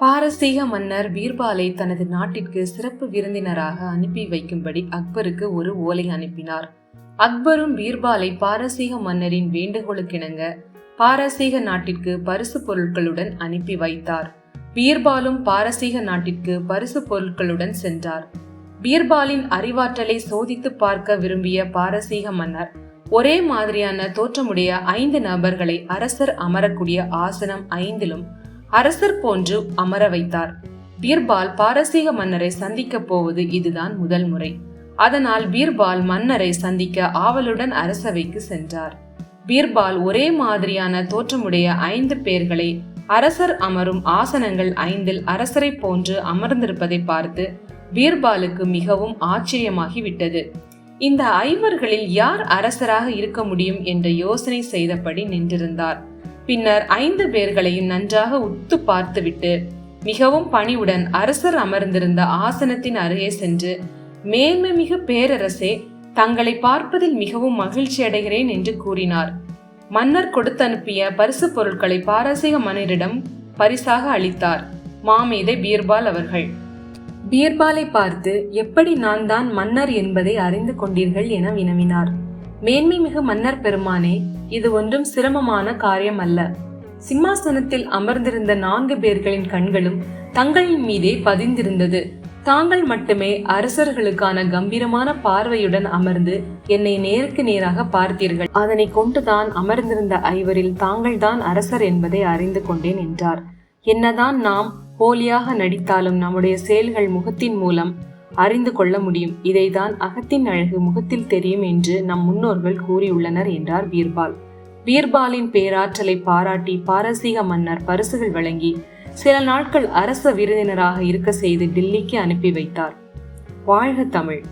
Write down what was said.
பாரசீக மன்னர் பீர்பாலை தனது நாட்டிற்கு சிறப்பு விருந்தினராக அனுப்பி வைக்கும்படி அக்பருக்கு ஒரு ஓலை அனுப்பினார். அக்பரும் பீர்பாலை பாரசீக மன்னரின் வேண்டுகோளுக்கிணங்க பாரசீக நாட்டிற்கு பரிசு பொருட்களுடன் அனுப்பி வைத்தார். பீர்பாலும் பாரசீக நாட்டிற்கு பரிசு பொருட்களுடன் சென்றார். பீர்பாலின் அறிவாற்றலை சோதித்து பார்க்க விரும்பிய பாரசீக மன்னர் ஒரே மாதிரியான தோற்றமுடைய ஐந்து நபர்களை அரசர் அமரக்கூடிய ஆசனம் ஐந்திலும் அரசர் போன்று அமர வைத்தார். பீர்பால் பாரசீக மன்னரை சந்திக்கப் போவது இதுதான் முதல் முறை. அதனால் பீர்பால் மன்னரை சந்திக்க ஆவலுடன் அரசவைக்கு சென்றார். பீர்பால் ஒரே மாதிரியான தோற்றமுடைய ஐந்து பேர்களை அரசர் அமரும் ஆசனங்கள் ஐந்தில் அரசரை போன்று அமர்ந்திருப்பதை பார்த்து பீர்பாலுக்கு மிகவும் ஆச்சரியமாகிவிட்டது. இந்த ஐவர்களில் யார் அரசராக இருக்க முடியும் என்ற யோசனை செய்தபடி நின்றிருந்தார். பின்னர் ஐந்து பேர்களையும் நன்றாக உத்து பார்த்துவிட்டு மிகவும் பணிவுடன் அரசர் அமர்ந்திருந்த ஆசனத்தின் அருகே சென்று மேன்மைமிகு பேரரசே தங்களை பார்ப்பதில் மிகவும் மகிழ்ச்சி அடைகிறேன் என்று கூறினார். மன்னர் கொடுத்தனுப்பிய பரிசு பொருட்களை பாரசீக மன்னரிடம் பரிசாக அளித்தார். மாமேதை பீர்பால் அவர்கள். பீர்பாலை பார்த்து எப்படி நான் தான் மன்னர் என்பதை அறிந்து கொண்டீர்கள் என வினவினார். மேன்மை மிகு மன்னர் பெருமானே இது ஒன்றும் சிரமமான காரியம் அல்ல சிம்மாசனத்தில் அமர்ந்திருந்த நான்கு பேர்களின் கண்களும் தங்களின் மீதே பதிந்திருந்தது. தாங்கள் மட்டுமே அரசர்களுக்கான கம்பீரமான பார்வையுடன் அமர்ந்து என்னை நேருக்கு நேராக பார்த்தீர்கள். அதனை கொண்டுதான் அமர்ந்திருந்த ஐவரில் தாங்கள்தான் அரசர் என்பதை அறிந்து கொண்டேன் என்றார். என்னதான் நாம் போலியாக நடித்தாலும் நம்முடைய செயல்கள் முகத்தின் மூலம் அறிந்து கொள்ள முடியும். இதைதான் அகத்தின் அழகு முகத்தில் தெரியும் என்று நம் முன்னோர்கள் கூறியுள்ளனர் என்றார் பீர்பால். பீர்பாலின் பேராற்றலை பாராட்டி பாரசீக மன்னர் பரிசுகள் வழங்கி சில நாட்கள் அரச விருந்தினராக இருக்க செய்து டில்லிக்கு அனுப்பி வைத்தார். வாழ்க தமிழ்.